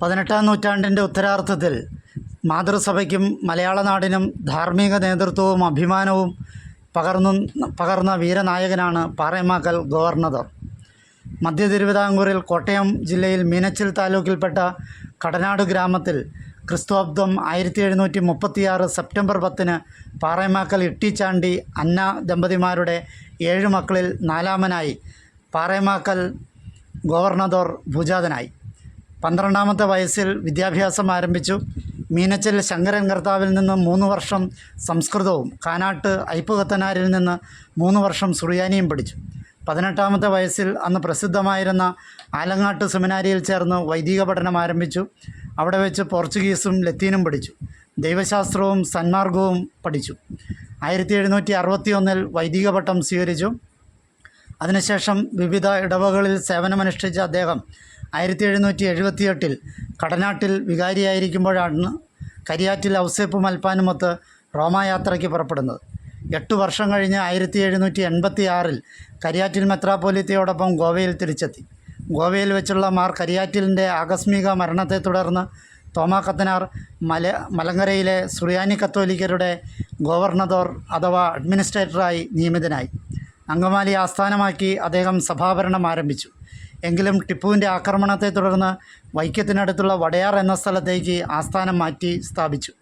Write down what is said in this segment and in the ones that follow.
പതിനെട്ടാം നൂറ്റാണ്ടിന്റെ ഉത്തരാർത്ഥത്തിൽ മാതൃസഭയ്ക്കും മലയാള നാടിനും ധാർമ്മിക നേതൃത്വവും അഭിമാനവും പകർന്നു പകർന്ന വീരനായകനാണ് പാറേമാക്കൽ ഗവർണർ. മധ്യ തിരുവിതാംകൂറിൽ കോട്ടയം ജില്ലയിൽ മീനച്ചിൽ താലൂക്കിൽപ്പെട്ട കടനാട് ഗ്രാമത്തിൽ ക്രിസ്തുവബ്ദം ആയിരത്തി എഴുന്നൂറ്റി മുപ്പത്തിയാറ് സെപ്റ്റംബർ പത്തിന് പാറേമാക്കൽ ഇട്ടിച്ചാണ്ടി അന്ന ദമ്പതിമാരുടെ ഏഴ് മക്കളിൽ നാലാമനായി പാറേമാക്കൽ ഗവർണദോർ ഭുജാതനായി. പന്ത്രണ്ടാമത്തെ വയസ്സിൽ വിദ്യാഭ്യാസം ആരംഭിച്ചു. മീനച്ചിൽ ശങ്കരൻ കർത്താവിൽ നിന്ന് മൂന്ന് വർഷം സംസ്കൃതവും കാനാട്ട് ഐപ്പുകത്തനാരിൽ നിന്ന് മൂന്ന് വർഷം സുറിയാനിയും പഠിച്ചു. പതിനെട്ടാമത്തെ വയസ്സിൽ അന്ന് പ്രസിദ്ധമായിരുന്ന ആലങ്ങാട്ട് സെമിനാരിയിൽ ചേർന്ന് വൈദിക പഠനം ആരംഭിച്ചു. അവിടെ വെച്ച് പോർച്ചുഗീസും ലത്തീനും പഠിച്ചു. ദൈവശാസ്ത്രവും സന്മാർഗവും പഠിച്ചു. ആയിരത്തി എഴുന്നൂറ്റി അറുപത്തി ഒന്നിൽ വൈദിക പട്ടം സ്വീകരിച്ചു. അതിനുശേഷം വിവിധ ഇടവകളിൽ സേവനമനുഷ്ഠിച്ച അദ്ദേഹം ആയിരത്തി എഴുന്നൂറ്റി എഴുപത്തിയെട്ടിൽ കടനാട്ടിൽ വികാരിയായിരിക്കുമ്പോഴാണ് കരിയാറ്റിൽ ഔസേപ്പ് മൽപ്പാനുമൊത്ത് റോമായാത്രയ്ക്ക് പുറപ്പെടുന്നത്. എട്ട് വർഷം കഴിഞ്ഞ് ആയിരത്തി എഴുന്നൂറ്റി എൺപത്തി ആറിൽ കരിയാറ്റിൽ മെത്രാപ്പോലിത്തയോടൊപ്പം ഗോവയിൽ തിരിച്ചെത്തി. ഗോവയിൽ വെച്ചുള്ള മാർ കരിയാറ്റിലിന്റെ ആകസ്മിക മരണത്തെ തുടർന്ന് തോമാ കത്തനാർ മല മലങ്കരയിലെ സുറിയാനി കത്തോലിക്കരുടെ ഗവർണദോർ അഥവാ അഡ്മിനിസ്ട്രേറ്ററായി നിയമിതനായി. അങ്കമാലി ആസ്ഥാനമാക്കി അദ്ദേഹം സഭാഭരണം ആരംഭിച്ചു. എങ്കിലും ടിപ്പുവിന്റെ ആക്രമണത്തെ തുടർന്ന് വൈക്കത്തിനടുത്തുള്ള വടയാർ എന്ന സ്ഥലത്തേക്ക് ആസ്ഥാനം മാറ്റി സ്ഥാപിച്ചു.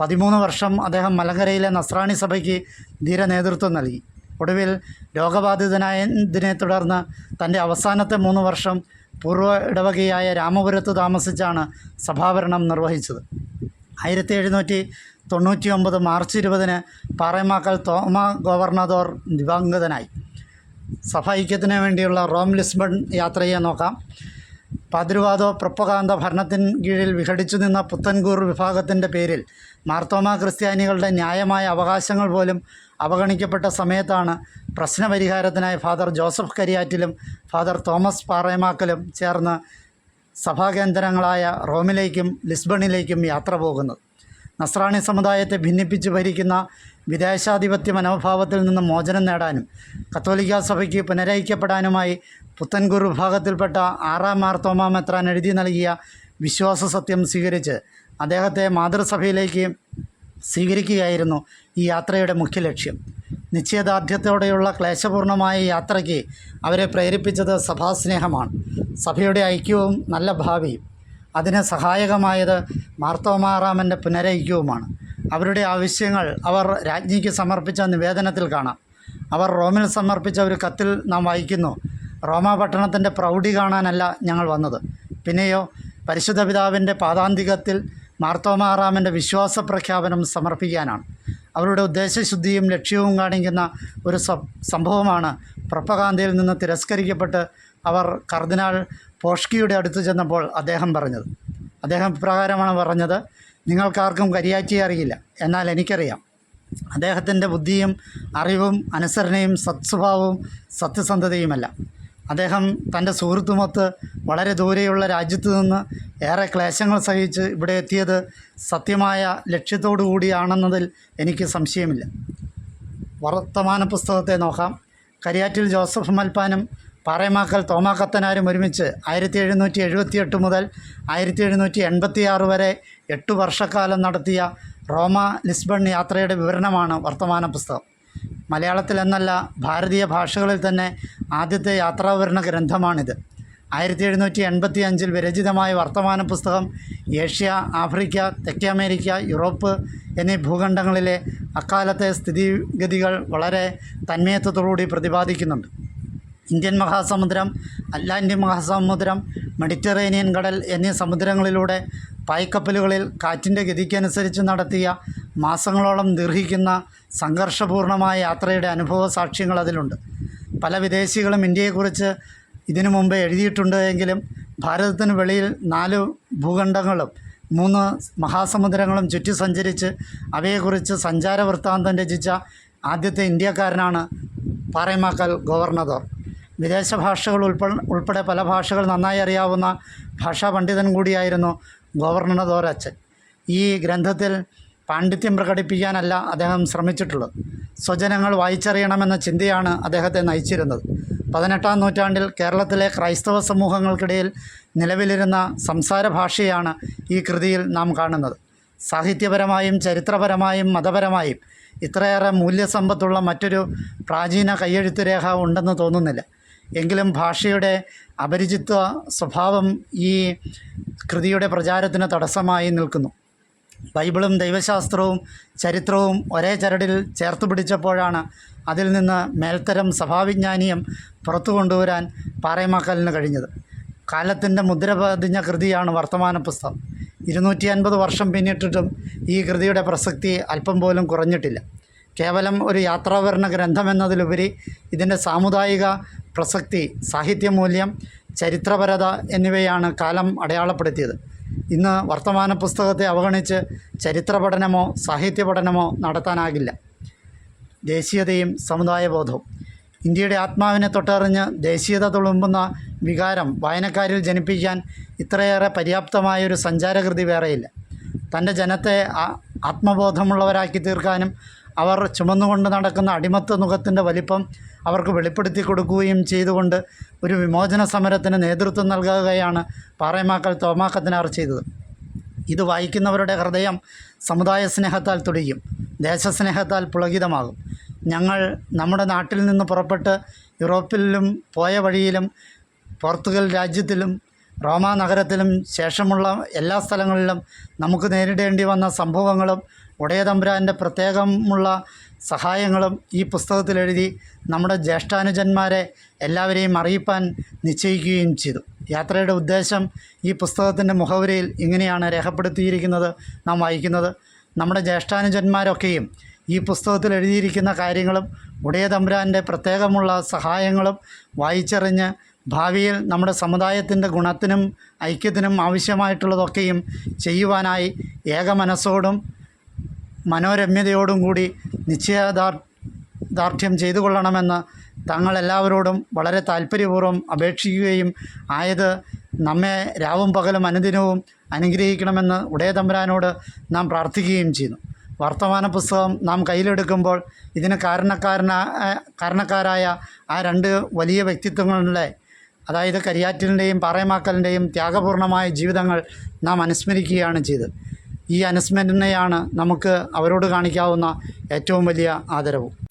പതിമൂന്ന് വർഷം അദ്ദേഹം മലങ്കരയിലെ നസ്രാണി സഭയ്ക്ക് ധീര നേതൃത്വം നൽകി. ഒടുവിൽ രോഗബാധിതനായതിനെ തുടർന്ന് തന്റെ അവസാനത്തെ മൂന്ന് വർഷം പൂർവ ഇടവകയായ രാമപുരത്ത് താമസിച്ചാണ് സഭാഭരണം നിർവഹിച്ചത്. ആയിരത്തി എഴുന്നൂറ്റി തൊണ്ണൂറ്റി ഒമ്പത് മാർച്ച് ഇരുപതിന് പാറേമാക്കൽ തോമ ഗവർണദോർ ദിവംഗതനായി. സഭ ഐക്യത്തിന് വേണ്ടിയുള്ള റോം ലിസ്ബൺ യാത്രയെ നോക്കാം. പാതിരുവാദോ പ്രപ്പകാന്ത ഭരണത്തിന് കീഴിൽ വിഘടിച്ചു നിന്ന പുത്തൻകൂർ വിഭാഗത്തിന്റെ പേരിൽ മാർത്തോമ ക്രിസ്ത്യാനികളുടെ ന്യായമായ അവകാശങ്ങൾ പോലും അവഗണിക്കപ്പെട്ട സമയത്താണ് പ്രശ്നപരിഹാരത്തിനായി ഫാദർ ജോസഫ് കരിയാറ്റിലും ഫാദർ തോമസ് പാറേമാക്കലും ചേർന്ന് സഭാകേന്ദ്രങ്ങളായ റോമിലേക്കും ലിസ്ബണിലേക്കും യാത്ര പോകുന്നത്. നസ്രാണി സമുദായത്തെ ഭിന്നിപ്പിച്ച് ഭരിക്കുന്ന വിദേശാധിപത്യ മനോഭാവത്തിൽ നിന്ന് മോചനം നേടാനും കത്തോലിക്ക സഭയ്ക്ക് പുനരയിക്കപ്പെടാനുമായി പുത്തൻകൂർ വിഭാഗത്തിൽപ്പെട്ട ആറാം മാർത്തോമാ മെത്രാൻ എഴുതി നൽകിയ വിശ്വാസ സത്യം സ്വീകരിച്ച് അദ്ദേഹത്തെ മാതൃസഭയിലേക്ക് സ്വീകരിക്കുകയായിരുന്നു ഈ യാത്രയുടെ മുഖ്യ ലക്ഷ്യം. നിശ്ചയദാർഢ്യത്തോടെയുള്ള ക്ലേശപൂർണമായ യാത്രയ്ക്ക് അവരെ പ്രേരിപ്പിച്ചത് സഭാസ്നേഹമാണ്. സഭയുടെ ഐക്യവും നല്ല ഭാവിയും. അതിന് സഹായകമായത് മാർത്തോമാറാമന്റെ പുനരൈക്യവുമാണ്. അവരുടെ ആവശ്യങ്ങൾ അവർ രാജ്ഞിക്ക് സമർപ്പിച്ച നിവേദനത്തിൽ കാണാം. അവർ റോമിൽ സമർപ്പിച്ച ഒരു കത്തിൽ നാം വായിക്കുന്നു റോമ പട്ടണത്തിന്റെ പ്രൗഢി കാണാനല്ല ഞങ്ങൾ വന്നത്. പിന്നെയോ പരിശുദ്ധ പിതാവിന്റെ പാതാന്തികത്തിൽ മാർത്തോമാറാമന്റെ വിശ്വാസ പ്രഖ്യാപനം സമർപ്പിക്കാനാണ്. അവരുടെ ഉദ്ദേശശുദ്ധിയും ലക്ഷ്യവും കാണിക്കുന്ന ഒരു സംഭവമാണ് പ്രപ്പകാന്തയിൽ നിന്ന് തിരസ്കരിക്കപ്പെട്ട് അവർ കർദിനാൾ പോഷ്കിയുടെ അടുത്ത് ചെന്നപ്പോൾ അദ്ദേഹം പറഞ്ഞത്. അദ്ദേഹം ഇപ്രകാരമാണ് പറഞ്ഞത് നിങ്ങൾക്കാർക്കും കരിയാറ്റിയെ അറിയില്ല എന്നാൽ എനിക്കറിയാം. അദ്ദേഹത്തിന്റെ ബുദ്ധിയും അറിവും അനുസരണയും സത്സ്വഭാവവും സത്യസന്ധതയുമല്ല. അദ്ദേഹം തന്റെ സുഹൃത്തുമൊത്ത് വളരെ ദൂരെയുള്ള രാജ്യത്തു നിന്ന് ഏറെ ക്ലേശങ്ങൾ സഹിച്ച് ഇവിടെ എത്തിയത് സത്യമായ ലക്ഷ്യത്തോടു കൂടിയാണെന്നതിൽ എനിക്ക് സംശയമില്ല. വർത്തമാന പുസ്തകത്തെ നോക്കാം. കരിയാറ്റിൽ ജോസഫ് മൽപ്പാനും പാറേമാക്കൽ തോമാക്കത്തനാരും ഒരുമിച്ച് ആയിരത്തി എഴുന്നൂറ്റി എഴുപത്തിയെട്ട് മുതൽ ആയിരത്തി എഴുന്നൂറ്റി എൺപത്തി ആറ് വരെ എട്ട് വർഷക്കാലം നടത്തിയ റോമ ലിസ്ബൺ യാത്രയുടെ വിവരണമാണ് വർത്തമാന പുസ്തകം. മലയാളത്തിലെന്നല്ല ഭാരതീയ ഭാഷകളിൽ തന്നെ ആദ്യത്തെ യാത്രാവിവരണ ഗ്രന്ഥമാണിത്. ആയിരത്തി എഴുന്നൂറ്റി എൺപത്തി അഞ്ചിൽ വിരചിതമായ വർത്തമാന പുസ്തകം ഏഷ്യ ആഫ്രിക്ക തെക്കേ അമേരിക്ക യൂറോപ്പ് എന്നീ ഭൂഖണ്ഡങ്ങളിലെ അക്കാലത്തെ സ്ഥിതിഗതികൾ വളരെ തന്മയത്വത്തോടുകൂടി പ്രതിപാദിക്കുന്നുണ്ട്. ഇന്ത്യൻ മഹാസമുദ്രം അറ്റ്ലാന്റിക് മഹാസമുദ്രം മെഡിറ്ററേനിയൻ കടൽ എന്നീ സമുദ്രങ്ങളിലൂടെ പായ്ക്കപ്പലുകളിൽ കാറ്റിന്റെ ഗതിക്കനുസരിച്ച് നടത്തിയ മാസങ്ങളോളം ദീർഘിക്കുന്ന സംഘർഷപൂർണമായ യാത്രയുടെ അനുഭവ സാക്ഷ്യങ്ങൾ അതിലുണ്ട് പല വിദേശികളും ഇന്ത്യയെക്കുറിച്ച് ഇതിനു മുമ്പ് എഴുതിയിട്ടുണ്ട് എങ്കിലും ഭാരതത്തിന് വെളിയിൽ നാല് ഭൂഖണ്ഡങ്ങളും മൂന്ന് മഹാസമുദ്രങ്ങളും ചുറ്റി സഞ്ചരിച്ച് അവയെക്കുറിച്ച് സഞ്ചാര വൃത്താന്തം രചിച്ച ആദ്യത്തെ ഇന്ത്യക്കാരനാണ് പാറേമാക്കൽ ഗവർണദോർ വിദേശ ഭാഷകൾ ഉൾപ്പെടെ ഉൾപ്പെടെ പല ഭാഷകൾ നന്നായി അറിയാവുന്ന ഭാഷാ പണ്ഡിതൻ കൂടിയായിരുന്നു ഗവർണദോർ അച്ഛൻ ഈ ഗ്രന്ഥത്തിൽ പാണ്ഡിത്യം പ്രകടിപ്പിക്കാനല്ല അദ്ദേഹം ശ്രമിച്ചിട്ടുള്ളത്. സ്വജനങ്ങൾ വായിച്ചറിയണമെന്ന ചിന്തയാണ് അദ്ദേഹത്തെ നയിച്ചിരുന്നത്. പതിനെട്ടാം നൂറ്റാണ്ടിൽ കേരളത്തിലെ ക്രൈസ്തവ സമൂഹങ്ങൾക്കിടയിൽ നിലവിലിരുന്ന സംസാര ഭാഷയാണ് ഈ കൃതിയിൽ നാം കാണുന്നത്. സാഹിത്യപരമായും ചരിത്രപരമായും മതപരമായും ഇത്രയേറെ മൂല്യസമ്പത്തുള്ള മറ്റൊരു പ്രാചീന കയ്യെഴുത്ത് രേഖ ഉണ്ടെന്ന് തോന്നുന്നില്ല. എങ്കിലും ഭാഷയുടെ അപരിചിത്വ സ്വഭാവം ഈ കൃതിയുടെ പ്രചാരത്തിന് തടസ്സമായി നിൽക്കുന്നു. ബൈബിളും ദൈവശാസ്ത്രവും ചരിത്രവും ഒരേ ചരടിൽ ചേർത്ത് പിടിച്ചപ്പോഴാണ് അതിൽ നിന്ന് മേൽത്തരം സഭാവിജ്ഞാനീയം പുറത്തു കൊണ്ടുവരാൻ പാറേമാക്കലിന് കഴിഞ്ഞത്. കാലത്തിന്റെ മുദ്ര പതിഞ്ഞ കൃതിയാണ് വർത്തമാന പുസ്തകം ഇരുന്നൂറ്റി അൻപത് വർഷം പിന്നിട്ടിട്ടും ഈ കൃതിയുടെ പ്രസക്തി അല്പം പോലും കുറഞ്ഞിട്ടില്ല. കേവലം ഒരു യാത്രാവരണ ഗ്രന്ഥമെന്നതിലുപരി ഇതിന്റെ സാമുദായിക പ്രസക്തി സാഹിത്യമൂല്യം ചരിത്രപരത എന്നിവയാണ് കാലം അടയാളപ്പെടുത്തിയത്. ഇന്ന് വർത്തമാന പുസ്തകത്തെ അവഗണിച്ച് ചരിത്ര പഠനമോ സാഹിത്യ പഠനമോ നടത്താനാകില്ല. ദേശീയതയും സമുദായബോധവും. ഇന്ത്യയുടെ ആത്മാവിനെ തൊട്ടറിഞ്ഞ് ദേശീയത തുളുമ്പുന്ന വികാരം വായനക്കാരിൽ ജനിപ്പിക്കാൻ ഇത്രയേറെ പര്യാപ്തമായൊരു സഞ്ചാരകൃതി വേറെയില്ല. തന്റെ ജനത്തെ ആത്മബോധമുള്ളവരാക്കി തീർക്കാനും അവർ ചുമന്നുകൊണ്ട് നടക്കുന്ന അടിമത്ത മുഖത്തിന്റെ വലിപ്പം അവർക്ക് വെളിപ്പെടുത്തി കൊടുക്കുകയും ചെയ്തുകൊണ്ട് ഒരു വിമോചന സമരത്തിന് നേതൃത്വം നൽകുകയാണ് പാറേമാക്കൽ തോമാക്കത്തിനാർ ചെയ്തത്. ഇത് വായിക്കുന്നവരുടെ ഹൃദയം സമുദായ സ്നേഹത്താൽ തുടിയും ദേശസ്നേഹത്താൽ പുളകിതമാകും. ഞങ്ങൾ നമ്മുടെ നാട്ടിൽ നിന്ന് പുറപ്പെട്ട് യൂറോപ്പിലും പോയ വഴിയിലും പോർത്തുഗൽ രാജ്യത്തിലും റോമ നഗരത്തിലും ശേഷമുള്ള എല്ലാ സ്ഥലങ്ങളിലും നമുക്ക് നേരിടേണ്ടി വന്ന സംഭവങ്ങളും ഉടയതമ്പുരാന്റെ പ്രത്യേകമുള്ള സഹായങ്ങളും ഈ പുസ്തകത്തിൽ എഴുതി നമ്മുടെ ജ്യേഷ്ഠാനുജന്മാരെ എല്ലാവരെയും അറിയിപ്പാൻ നിശ്ചയിക്കുകയും ചെയ്തു. യാത്രയുടെ ഉദ്ദേശം ഈ പുസ്തകത്തിന്റെ മുഖവരിയിൽ ഇങ്ങനെയാണ് രേഖപ്പെടുത്തിയിരിക്കുന്നത് നാം വായിക്കുന്നത്. നമ്മുടെ ജ്യേഷ്ഠാനുജന്മാരൊക്കെയും ഈ പുസ്തകത്തിൽ എഴുതിയിരിക്കുന്ന കാര്യങ്ങളും ഉടയ തമ്പുരാന്റെ പ്രത്യേകമുള്ള സഹായങ്ങളും വായിച്ചറിഞ്ഞ് ഭാവിയിൽ നമ്മുടെ സമുദായത്തിന്റെ ഗുണത്തിനും ഐക്യത്തിനും ആവശ്യമായിട്ടുള്ളതൊക്കെയും ചെയ്യുവാനായി ഏക മനസ്സോടും മനോരമ്യതയോടും കൂടി നിശ്ചയദാർ ദാർഢ്യം ചെയ്തു കൊള്ളണമെന്ന് തങ്ങളെല്ലാവരോടും വളരെ താല്പര്യപൂർവം അപേക്ഷിക്കുകയും ആയത് നമ്മെ രാവും പകലും അനുദിനവും അനുഗ്രഹിക്കണമെന്ന് ഉടയ തമ്പുരാനോട് നാം പ്രാർത്ഥിക്കുകയും ചെയ്യുന്നു വർത്തമാന പുസ്തകം നാം കയ്യിലെടുക്കുമ്പോൾ ഇതിന് കാരണക്കാരനാ കാരണക്കാരായ ആ രണ്ട് വലിയ വ്യക്തിത്വങ്ങളുടെ അതായത് കരിയാറ്റിന്റെയും പാറയമാക്കലിന്റെയും ത്യാഗപൂർണമായ ജീവിതങ്ങൾ നാം അനുസ്മരിക്കുകയാണ് ചെയ്തത്. ഈ അനുസ്മരണയാണ് നമുക്ക് അവരോട് കാണിക്കാവുന്ന ഏറ്റവും വലിയ ആദരവും.